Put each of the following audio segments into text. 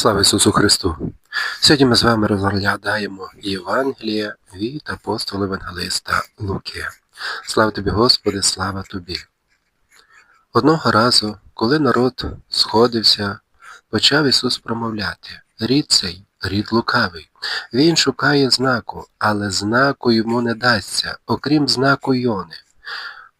Слава Ісусу Христу! Сьогодні ми з вами розглядаємо Євангеліє від апостола Евангелиста Луки. Слава тобі, Господи, слава тобі! Одного разу, коли народ сходився, почав Ісус промовляти Рід цей, рід лукавий. Він шукає знаку, але знаку йому не дасться, окрім знаку Йони.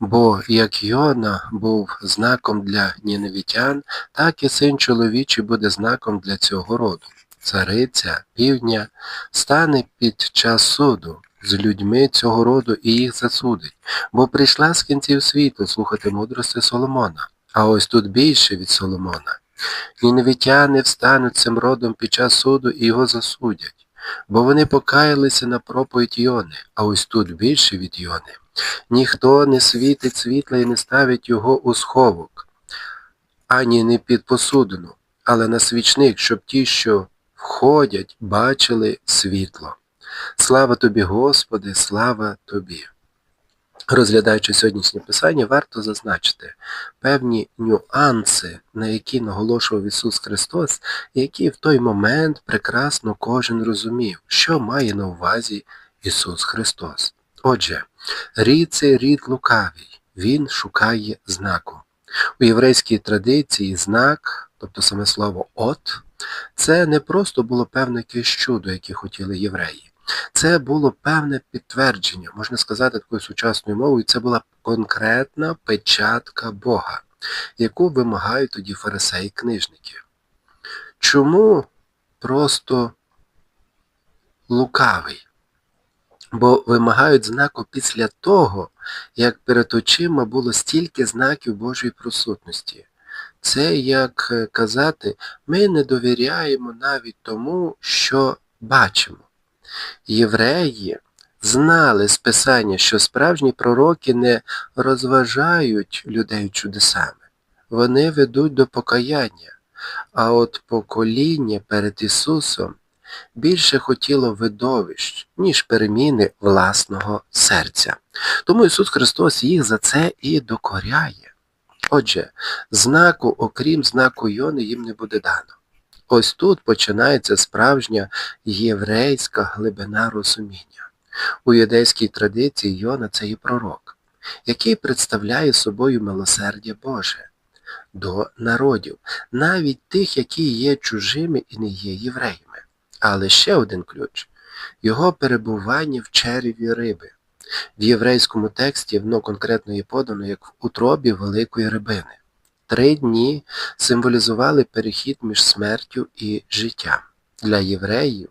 Бо як Йона був знаком для ніневітян, так і син чоловічий буде знаком для цього роду. Цариця півдня стане під час суду з людьми цього роду і їх засудить, бо прийшла з кінців світу слухати мудрості Соломона, а ось тут більше від Соломона. Ніневітяни встануть цим родом під час суду і його засудять, бо вони покаялися на проповідь Йони, а ось тут більше від Йони. Ніхто не світить світла і не ставить його у сховок, ані не під посудину, але на свічник, щоб ті, що входять, бачили світло. Слава тобі, Господи, слава тобі. Розглядаючи сьогоднішнє писання, варто зазначити певні нюанси, на які наголошував Ісус Христос, які в той момент прекрасно кожен розумів, що має на увазі Ісус Христос. Отже, рід це рід лукавий, він шукає знаку. У єврейській традиції знак, тобто саме слово от, це не просто було певне якесь чудо, яке хотіли євреї. Це було певне підтвердження, можна сказати такою сучасною мовою, це була конкретна печатка Бога, яку вимагають тоді фарисеї книжники. Чому просто лукавий? бо вимагають знаку після того, як перед очима було стільки знаків Божої присутності. Це, як е, казати, ми не довіряємо навіть тому, що бачимо. Євреї знали з Писання, що справжні пророки не розважають людей чудесами. Вони ведуть до покаяння, а от покоління перед Ісусом більше хотіло видовищ, ніж переміни власного серця. Тому Ісус Христос їх за це і докоряє. Отже, знаку, окрім знаку Йони, їм не буде дано. Ось тут починається справжня єврейська глибина розуміння. У юдейській традиції Йона це і пророк, який представляє собою милосердя Боже до народів, навіть тих, які є чужими і не є євреями. Але ще один ключ його перебування в череві риби. В єврейському тексті воно конкретно є подано як в утробі великої рибини. Три дні символізували перехід між смертю і життям. Для євреїв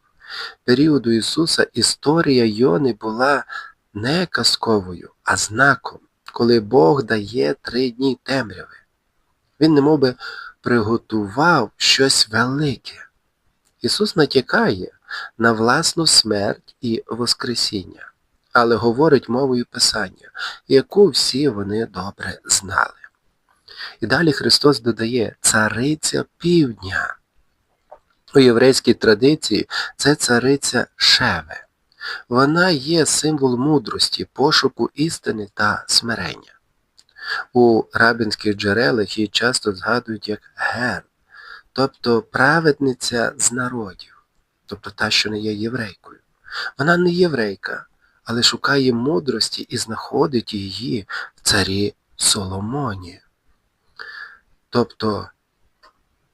періоду Ісуса історія Йони була не казковою, а знаком, коли Бог дає три дні темряви. Він немов би приготував щось велике. Ісус натякає на власну смерть і Воскресіння, але говорить мовою Писання, яку всі вони добре знали. І далі Христос додає цариця півдня. У єврейській традиції це цариця Шеве. Вона є символ мудрості, пошуку істини та смирення. У рабінських джерелах її часто згадують як Гер, тобто праведниця з народів, тобто та, що не є єврейкою. Вона не єврейка, але шукає мудрості і знаходить її в царі Соломоні. Тобто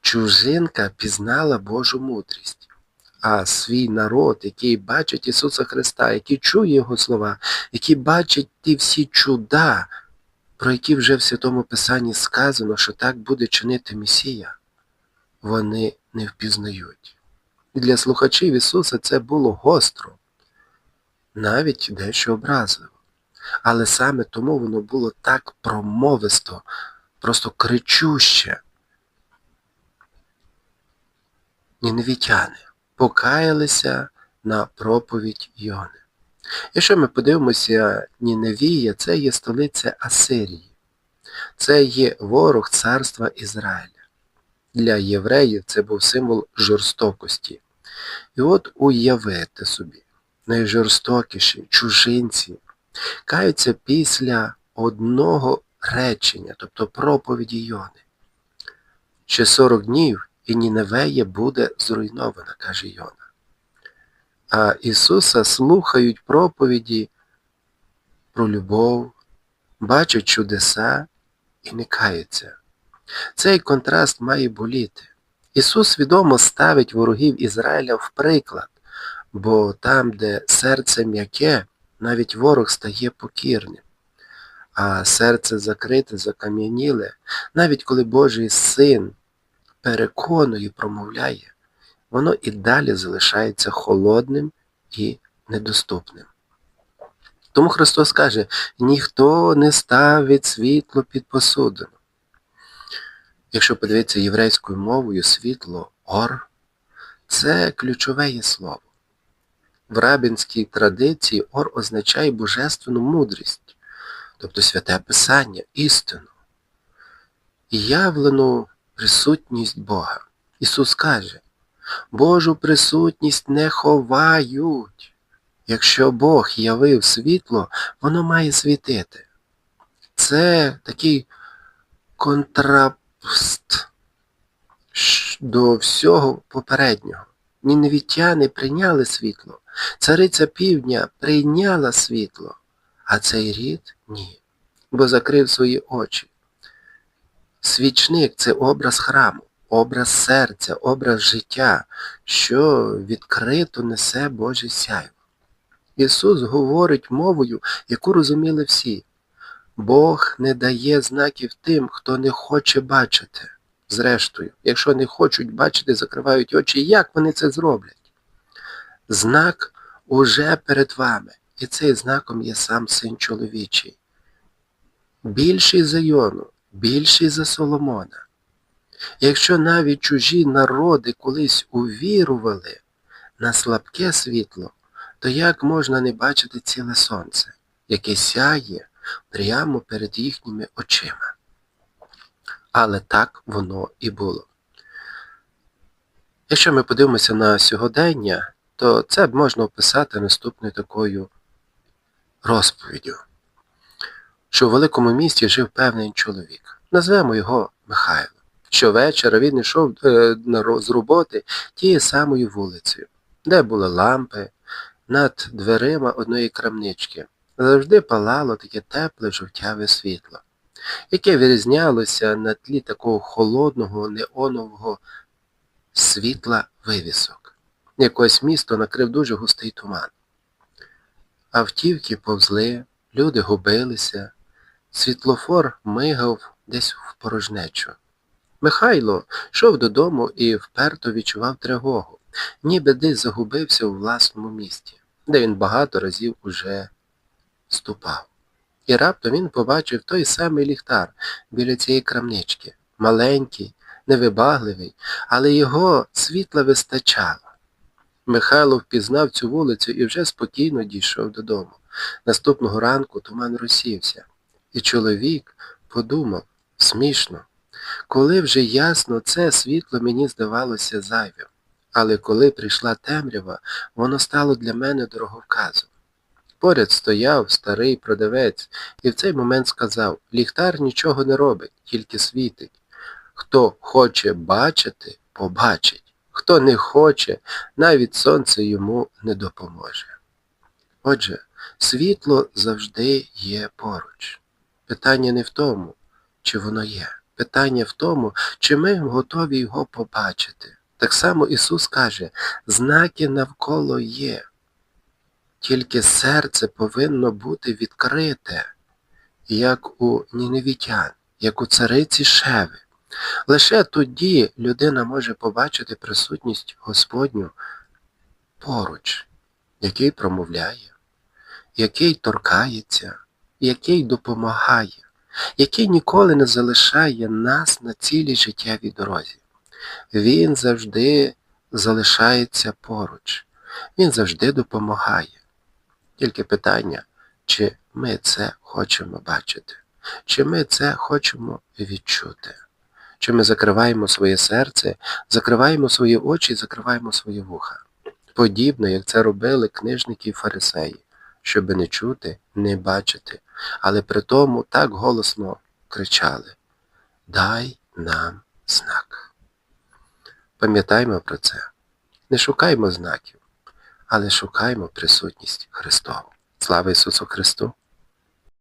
чужинка пізнала Божу мудрість, а свій народ, який бачить Ісуса Христа, який чує Його слова, який бачить ті всі чуда, про які вже в Святому Писанні сказано, що так буде чинити Месія, вони не впізнають. І для слухачів Ісуса це було гостро, навіть дещо образливо. Але саме тому воно було так промовисто, просто кричуще. Ніневітяни покаялися на проповідь Йони. Якщо ми подивимося, Ніневія це є столиця Асирії, це є ворог царства Ізраїля. Для євреїв це був символ жорстокості. І от уявити собі, найжорстокіші чужинці каються після одного речення, тобто проповіді Йони. Ще 40 днів і Ніневея буде зруйнована, каже Йона. А Ісуса слухають проповіді про любов, бачать чудеса і не каються. Цей контраст має боліти. Ісус свідомо ставить ворогів Ізраїля в приклад, бо там, де серце м'яке, навіть ворог стає покірним. А серце закрите, закам'яніле, навіть коли Божий син переконує, промовляє, воно і далі залишається холодним і недоступним. Тому Христос каже, ніхто не ставить світло під посудину. Якщо подивитися єврейською мовою, світло ор це ключове є слово. В рабінській традиції ор означає божественну мудрість, тобто святе Писання, істину, явлену присутність Бога. Ісус каже, Божу присутність не ховають. Якщо Бог явив світло, воно має світити. Це такий контрапст до всього попереднього. Ніневітяни прийняли світло, цариця півдня прийняла світло, а цей рід ні, бо закрив свої очі. Свічник це образ храму, образ серця, образ життя, що відкрито несе Боже сяйво. Ісус говорить мовою, яку розуміли всі. Бог не дає знаків тим, хто не хоче бачити. Зрештою, якщо не хочуть бачити, закривають очі, як вони це зроблять? Знак уже перед вами, і цей знаком є сам син чоловічий. Більший за Йону, більший за Соломона. Якщо навіть чужі народи колись увірували на слабке світло, то як можна не бачити ціле сонце, яке сяє прямо перед їхніми очима? Але так воно і було. Якщо ми подивимося на сьогодення, то це б можна описати наступною такою розповіддю, що в великому місті жив певний чоловік. Назвемо його Михайло. Щовечора він йшов е, з роботи тією самою вулицею, де були лампи, над дверима одної крамнички. Завжди палало таке тепле жовтяве світло яке вирізнялося на тлі такого холодного неонового світла вивісок. Якось місто накрив дуже густий туман. Автівки повзли, люди губилися, світлофор мигав десь в порожнечу. Михайло йшов додому і вперто відчував тривогу, ніби десь загубився у власному місті, де він багато разів уже ступав. І раптом він побачив той самий ліхтар біля цієї крамнички. Маленький, невибагливий, але його світла вистачало. Михайло впізнав цю вулицю і вже спокійно дійшов додому. Наступного ранку туман розсівся. І чоловік подумав смішно. Коли вже ясно це світло мені здавалося зайвим, але коли прийшла темрява, воно стало для мене дороговказом. Поряд стояв старий продавець і в цей момент сказав, ліхтар нічого не робить, тільки світить. Хто хоче бачити, побачить. Хто не хоче, навіть сонце йому не допоможе. Отже, світло завжди є поруч. Питання не в тому, чи воно є. Питання в тому, чи ми готові його побачити. Так само Ісус каже, знаки навколо є. Тільки серце повинно бути відкрите, як у ніневітян, як у цариці Шеви. Лише тоді людина може побачити присутність Господню поруч, який промовляє, який торкається, який допомагає, який ніколи не залишає нас на цілій життєвій дорозі. Він завжди залишається поруч, він завжди допомагає. Тільки питання, чи ми це хочемо бачити, чи ми це хочемо відчути, чи ми закриваємо своє серце, закриваємо свої очі, закриваємо свої вуха. Подібно, як це робили книжники і фарисеї, щоби не чути, не бачити, але при тому так голосно кричали Дай нам знак. Пам'ятаймо про це. Не шукаймо знаків, але шукаймо присутність Христову. Слава Ісусу Христу!